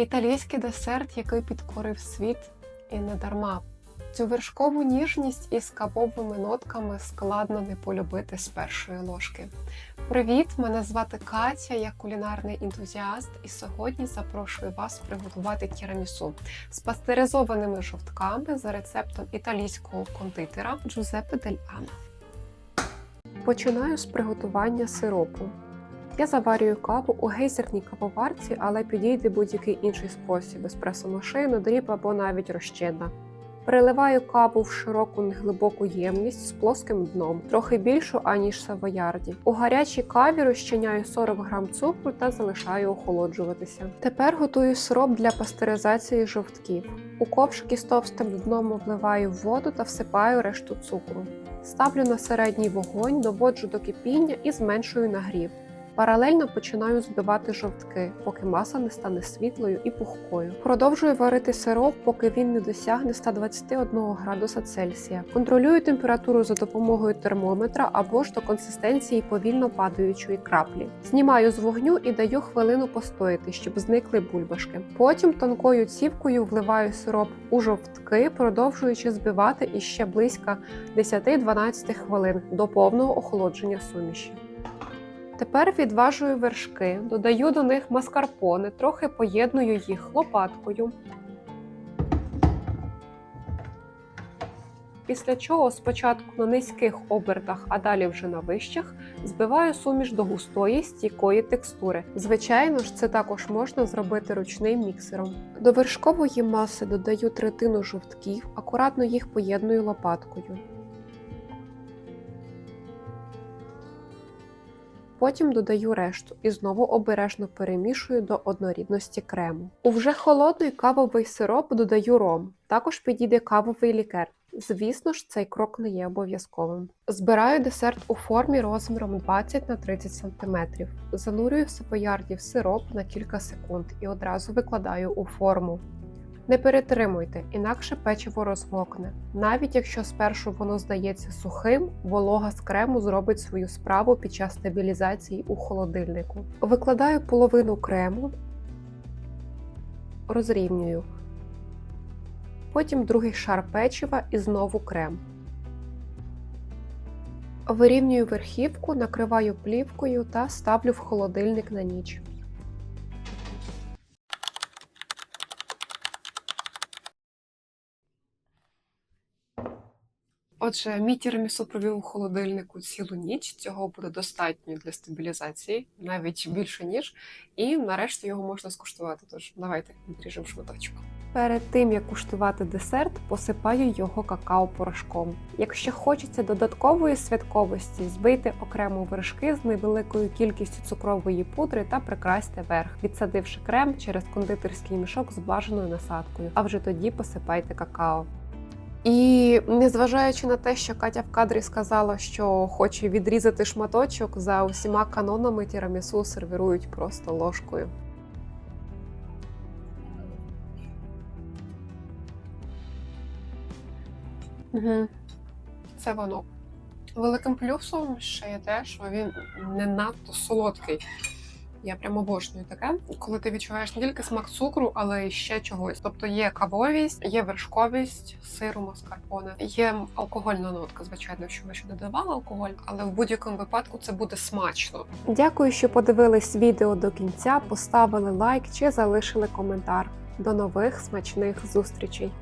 Італійський десерт, який підкорив світ, і не дарма. Цю вершкову ніжність із кавовими нотками складно не полюбити з першої ложки. Привіт! Мене звати Катя, я кулінарний ентузіаст, і сьогодні запрошую вас приготувати тірамісу з пастеризованими жовтками за рецептом італійського кондитера Джузеппе Дель Ана. Починаю з приготування сиропу. Я заварюю каву у гейзерній кавоварці, але підійде будь-який інший спосіб еспресо-машину, дріб або навіть розчинна. Переливаю каву в широку неглибоку ємність з плоским дном, трохи більшу, аніж савоярді. У гарячій каві розчиняю 40 г цукру та залишаю охолоджуватися. Тепер готую сироп для пастеризації жовтків. У ковшики з товстим дном вливаю воду та всипаю решту цукру. Ставлю на середній вогонь, доводжу до кипіння і зменшую нагрів. Паралельно починаю збивати жовтки, поки маса не стане світлою і пухкою. Продовжую варити сироп, поки він не досягне 121 градуса Цельсія. Контролюю температуру за допомогою термометра або ж до консистенції повільно падаючої краплі. Знімаю з вогню і даю хвилину постояти, щоб зникли бульбашки. Потім тонкою цівкою вливаю сироп у жовтки, продовжуючи збивати іще близько 10-12 хвилин до повного охолодження суміші. Тепер відважую вершки, додаю до них маскарпоне, трохи поєдную їх лопаткою. Після чого спочатку на низьких обертах, а далі вже на вищих, збиваю суміш до густої стійкої текстури. Звичайно ж, це також можна зробити ручним міксером. До вершкової маси додаю третину жовтків, акуратно їх поєдную лопаткою. Потім додаю решту і знову обережно перемішую до однорідності крему. У вже холодний кавовий сироп додаю ром. Також підійде кавовий лікер. Звісно ж, цей крок не є обов'язковим. Збираю десерт у формі розміром 20 на 30 см. Занурюю в сапоярді в сироп на кілька секунд і одразу викладаю у форму. Не перетримуйте, інакше печиво розмокне. Навіть якщо спершу воно здається сухим, волога з крему зробить свою справу під час стабілізації у холодильнику. Викладаю половину крему, розрівнюю. Потім другий шар печива і знову крем. Вирівнюю верхівку, накриваю плівкою та ставлю в холодильник на ніч. Отже, мій тірамісу провів у холодильнику цілу ніч. Цього буде достатньо для стабілізації, навіть більше ніж. І нарешті його можна скуштувати. Тож давайте відріжемо шматочок. Перед тим як куштувати десерт, посипаю його какао-порошком. Якщо хочеться додаткової святковості, збийте окремо вершки з невеликою кількістю цукрової пудри та прикрасьте верх, відсадивши крем через кондитерський мішок з бажаною насадкою. А вже тоді посипайте какао. І незважаючи на те, що Катя в кадрі сказала, що хоче відрізати шматочок, за усіма канонами тірамісу сервірують просто ложкою. Угу. Це воно. Великим плюсом ще є те, що він не надто солодкий. Я прямо обожнюю таке, коли ти відчуваєш не тільки смак цукру, але й ще чогось. Тобто є кавовість, є вершковість, сиру, маскарпоне, є алкогольна нотка, звичайно, що ми ще додавали алкоголь, але в будь-якому випадку це буде смачно. Дякую, що подивились відео до кінця, поставили лайк чи залишили коментар. До нових смачних зустрічей!